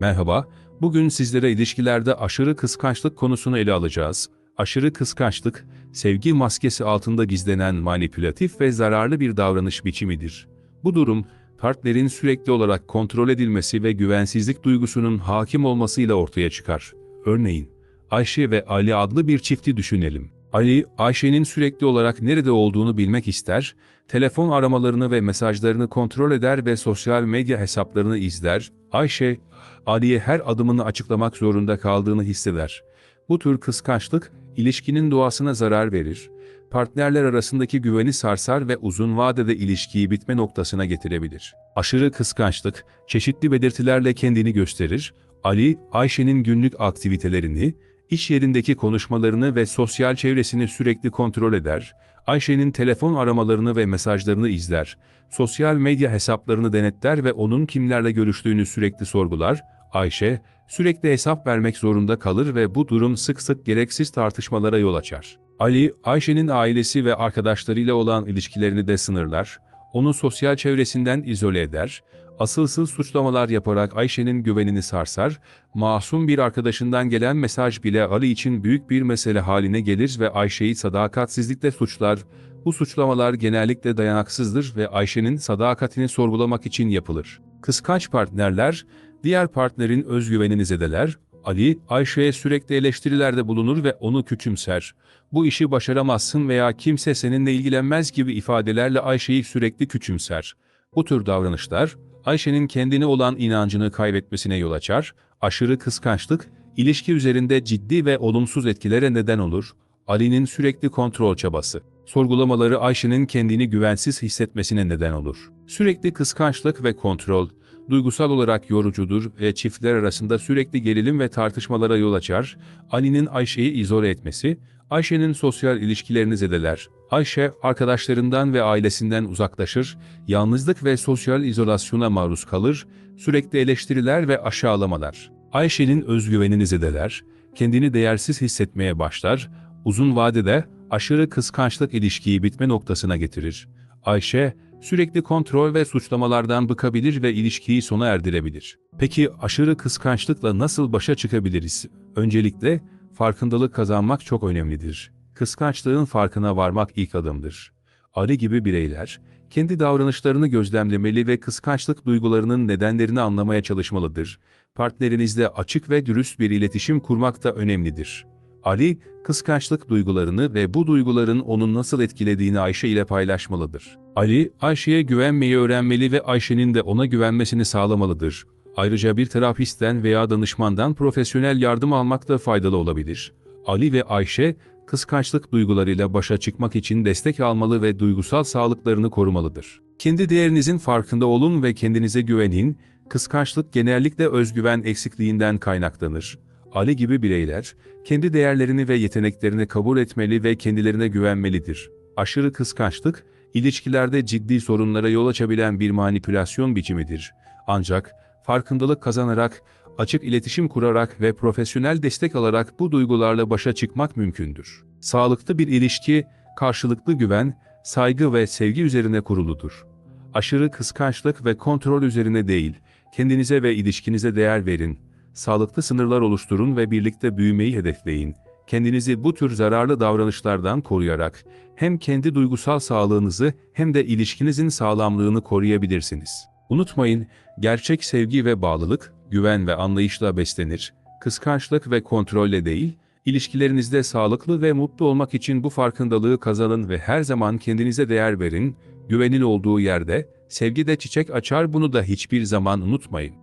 Merhaba, bugün sizlere ilişkilerde aşırı kıskançlık konusunu ele alacağız. Aşırı kıskançlık, sevgi maskesi altında gizlenen manipülatif ve zararlı bir davranış biçimidir. Bu durum, partnerin sürekli olarak kontrol edilmesi ve güvensizlik duygusunun hakim olmasıyla ortaya çıkar. Örneğin, Ayşe ve Ali adlı bir çifti düşünelim. Ali, Ayşe'nin sürekli olarak nerede olduğunu bilmek ister, telefon aramalarını ve mesajlarını kontrol eder ve sosyal medya hesaplarını izler. Ayşe, Ali'ye her adımını açıklamak zorunda kaldığını hisseder. Bu tür kıskançlık, ilişkinin doğasına zarar verir. Partnerler arasındaki güveni sarsar ve uzun vadede ilişkiyi bitme noktasına getirebilir. Aşırı kıskançlık, çeşitli belirtilerle kendini gösterir. Ali, Ayşe'nin günlük aktivitelerini, iş yerindeki konuşmalarını ve sosyal çevresini sürekli kontrol eder. Ayşe'nin telefon aramalarını ve mesajlarını izler. Sosyal medya hesaplarını denetler ve onun kimlerle görüştüğünü sürekli sorgular. Ayşe, sürekli hesap vermek zorunda kalır ve bu durum sık sık gereksiz tartışmalara yol açar. Ali, Ayşe'nin ailesi ve arkadaşlarıyla olan ilişkilerini de sınırlar. Onu sosyal çevresinden izole eder. Asılsız suçlamalar yaparak Ayşe'nin güvenini sarsar. Masum bir arkadaşından gelen mesaj bile Ali için büyük bir mesele haline gelir ve Ayşe'yi sadakatsizlikle suçlar. Bu suçlamalar genellikle dayanaksızdır ve Ayşe'nin sadakatini sorgulamak için yapılır. Kıskanç partnerler, diğer partnerin özgüvenini zedeler, Ali, Ayşe'ye sürekli eleştirilerde bulunur ve onu küçümser. Bu işi başaramazsın veya kimse seninle ilgilenmez gibi ifadelerle Ayşe'yi sürekli küçümser. Bu tür davranışlar, Ayşe'nin kendine olan inancını kaybetmesine yol açar, aşırı kıskançlık, ilişki üzerinde ciddi ve olumsuz etkilere neden olur. Ali'nin sürekli kontrol çabası, sorgulamaları Ayşe'nin kendini güvensiz hissetmesine neden olur. Sürekli kıskançlık ve kontrol, duygusal olarak yorucudur ve çiftler arasında sürekli gerilim ve tartışmalara yol açar. Ali'nin Ayşe'yi izole etmesi, Ayşe'nin sosyal ilişkilerini zedeler. Ayşe, arkadaşlarından ve ailesinden uzaklaşır, yalnızlık ve sosyal izolasyona maruz kalır, sürekli eleştiriler ve aşağılamalar. Ayşe'nin özgüvenini zedeler, kendini değersiz hissetmeye başlar, uzun vadede aşırı kıskançlık ilişkiyi bitme noktasına getirir. Ayşe, sürekli kontrol ve suçlamalardan bıkabilir ve ilişkiyi sona erdirebilir. Peki aşırı kıskançlıkla nasıl başa çıkabiliriz? Öncelikle farkındalık kazanmak çok önemlidir. Kıskançlığın farkına varmak ilk adımdır. Ali gibi bireyler, kendi davranışlarını gözlemlemeli ve kıskançlık duygularının nedenlerini anlamaya çalışmalıdır. Partnerinizle açık ve dürüst bir iletişim kurmak da önemlidir. Ali, kıskançlık duygularını ve bu duyguların onu nasıl etkilediğini Ayşe ile paylaşmalıdır. Ali, Ayşe'ye güvenmeyi öğrenmeli ve Ayşe'nin de ona güvenmesini sağlamalıdır. Ayrıca bir terapistten veya danışmandan profesyonel yardım almak da faydalı olabilir. Ali ve Ayşe, kıskançlık duygularıyla başa çıkmak için destek almalı ve duygusal sağlıklarını korumalıdır. Kendi değerinizin farkında olun ve kendinize güvenin, kıskançlık genellikle özgüven eksikliğinden kaynaklanır. Ali gibi bireyler, kendi değerlerini ve yeteneklerini kabul etmeli ve kendilerine güvenmelidir. Aşırı kıskançlık, ilişkilerde ciddi sorunlara yol açabilen bir manipülasyon biçimidir. Ancak, farkındalık kazanarak, açık iletişim kurarak ve profesyonel destek alarak bu duygularla başa çıkmak mümkündür. Sağlıklı bir ilişki, karşılıklı güven, saygı ve sevgi üzerine kuruludur. Aşırı kıskançlık ve kontrol üzerine değil, kendinize ve ilişkinize değer verin. Sağlıklı sınırlar oluşturun ve birlikte büyümeyi hedefleyin. Kendinizi bu tür zararlı davranışlardan koruyarak hem kendi duygusal sağlığınızı hem de ilişkinizin sağlamlığını koruyabilirsiniz. Unutmayın, gerçek sevgi ve bağlılık, güven ve anlayışla beslenir. Kıskançlık ve kontrolle değil, ilişkilerinizde sağlıklı ve mutlu olmak için bu farkındalığı kazanın ve her zaman kendinize değer verin. Güvenin olduğu yerde, sevgi de çiçek açar bunu da hiçbir zaman unutmayın.